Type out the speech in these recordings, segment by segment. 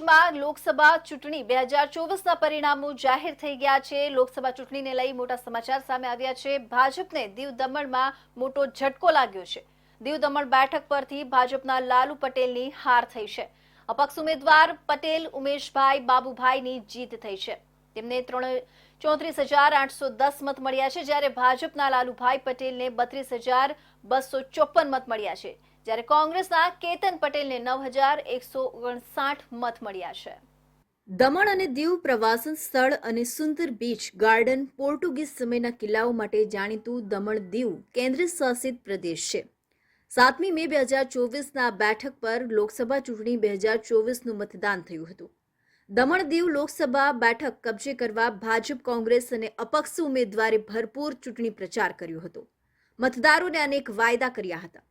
ઉમેશમાં લોકસભા ચૂંટણી બે હજાર ચોવીસના પરિણામો જાહેર થઈ ગયા છે. લોકસભા ચૂંટણીને લઈ મોટા સમાચાર સામે આવ્યા છે. ભાજપને દીવ દમણમાં મોટો ઝટકો લાગ્યો છે. દીવ દમણ બેઠક પરથી ભાજપના લાલુ પટેલની હાર થઈ છે. અપક્ષ ઉમેદવાર પટેલ, ઉમેશભાઈ, બાબુભાઈની જીત થઈ છે. તેમને ત્રણ ચોત્રીસ હજાર આઠસો દસ મત મળ્યા છે, જ્યારે ભાજપના લાલુભાઈ પટેલને બત્રીસ હજાર બસો ચોપન મત મળ્યા છે. જ્યારે કોંગ્રેસના કેતન પટેલને નવ હજાર એકસો ઓગણસાઠ મત મળ્યા છે. દમણ અને દીવ પ્રવાસન સ્થળ અને સુંદર બીચ ગાર્ડન પોર્ટુગીઝ સમયના કિલ્લાઓ માટે જાણીતું દમણ દીવ કેન્દ્ર શાસિત પ્રદેશ છે. સાતમી મે બે હજાર ચોવીસના બેઠક પર લોકસભા ચૂંટણી બે હજાર ચોવીસનું મતદાન થયું હતું. દમણ દીવ લોકસભા બેઠક કબજે કરવા ભાજપ, કોંગ્રેસ અને અપક્ષ ઉમેદવારે ભરપૂર ચૂંટણી પ્રચાર કર્યો હતો. મતદારોને અનેક વાયદા કર્યા હતા.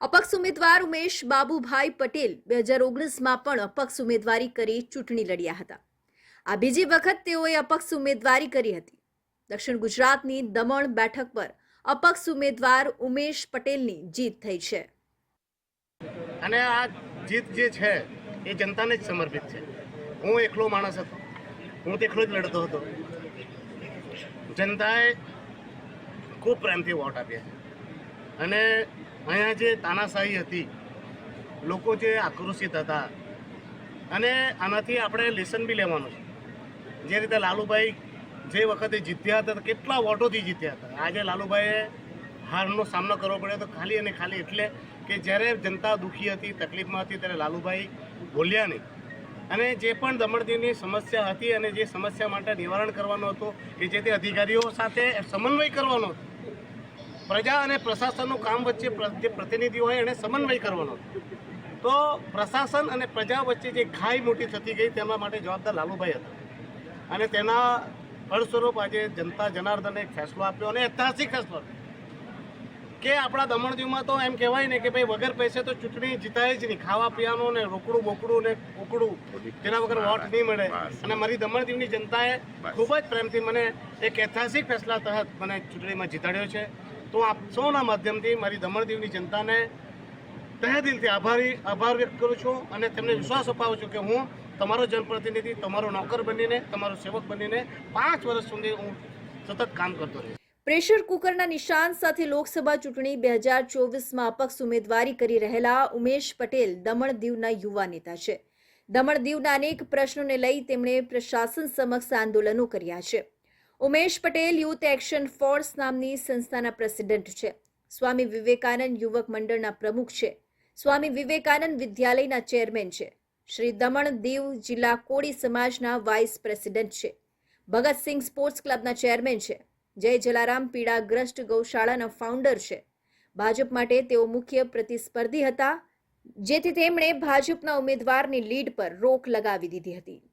અપક્ષ ઉમેદવાર ઉમેશ બાબુભાઈ પટેલ બે હજાર ઓગણીસમાં પણ અપક્ષ ઉમેદવારી કરી ચૂંટણી લડ્યા હતા. આ બીજી વખત તેઓએ અપક્ષ ઉમેદવારી કરી હતી. દક્ષિણ ગુજરાતની દમણ બેઠક પર અપક્ષ ઉમેદવાર ઉમેશ પટેલની જીત થઈ છે. અને આ જીત જે છે, એ જનતાને જ સમર્પિત છે. હું એકલો માણસ હતો. હું એકલો જ લડતો હતો. જનતાએ ખૂબ પ્રેમથી વોટ આપ્યા અને અહીંયા જે તાનાશાહી હતી, લોકો જે આક્રોશિત હતા, અને આનાથી આપણે લેસન બી લેવાનું છે. જે રીતે લાલુભાઈ જે વખતે જીત્યા હતા, કેટલા વોટોથી જીત્યા હતા. આજે લાલુભાઈએ હારનો સામનો કરવો પડ્યો તો ખાલી અને ખાલી એટલે કે જ્યારે જનતા દુઃખી હતી, તકલીફમાં હતી, ત્યારે લાલુભાઈ બોલ્યા નહીં. અને જે પણ દમણદીવની સમસ્યા હતી અને જે સમસ્યા માટે નિવારણ કરવાનું હતું, કે જે તે અધિકારીઓ સાથે સમન્વય કરવાનો હતો પ્રજા અને પ્રશાસનનું કામ વચ્ચે જે પ્રતિનિધિ હોય એને સમન્વય કરવાનો. તો પ્રશાસન અને પ્રજા વચ્ચે જે ખાઈ મોટી થતી ગઈ તેના માટે જવાબદાર લાલુભાઈ હતા. અને તેના ફળસ્વરૂપ આજે જનતા જનાર્દને ફેસલો આપ્યો અને ઐતિહાસિક ફેસલો કે આપણા દમણ દીવમાં તો એમ કહેવાય ને કે ભાઈ વગર પૈસે તો ચૂંટણી જીતાય જ નહીં. ખાવા પીવાનું ને રોકડું બોકડું ને કોકડું તેના વગર વોટ નહીં મળે. અને મારી દમણ દીવની જનતાએ ખૂબ જ પ્રેમથી મને એક ઐતિહાસિક ફેસલા તહત મને ચૂંટણીમાં જીતાડ્યો છે. તો આપ સૌના માધ્યમથી મારી દમણ દીવની જનતાને તહે દિલથી આભારી, આભાર વ્યક્ત કરું છું અને તેમને વિશ્વાસ અપાવું છું કે હું તમારો જનપ્રતિનિધિ, તમારો નોકર બનીને, તમારો સેવક બનીને પાંચ વર્ષ સુધી હું સતત કામ કરતો રહીશ. પ્રેશર કુકરના નિશાન સાથે લોકસભા ચૂંટણી બે હજાર ચોવીસમાં અપક્ષ ઉમેદવારી કરી રહેલા ઉમેશ પટેલ દમણ દીવના યુવા નેતા છે. દમણ દીવના અનેક પ્રશ્નોને લઈ તેમણે પ્રશાસન સમક્ષ આંદોલનો કર્યા છે. Umesh Patel youth action force નામની સંસ્થાના પ્રેસિડેન્ટ છે. સ્વામી વિવેકાનંદ યુવક મંડળના પ્રમુખ છે. સ્વામી વિવેકાનંદ વિદ્યાલયના ચેરમેન છે. શ્રી દમણ દીવ જિલ્લા કોળી સમાજના વાઇસ પ્રેસિડેન્ટ છે. ભગતસિંહ સ્પોર્ટ્સ ક્લબના ચેરમેન છે. જય જલારામ પીડાગ્રસ્ત ગૌશાળાના ફાઉન્ડર છે. ભાજપ માટે તેઓ મુખ્ય પ્રતિસ્પર્ધી હતા, જેથી તેમણે ભાજપના ઉમેદવારની લીડ પર રોક લગાવી દીધી હતી.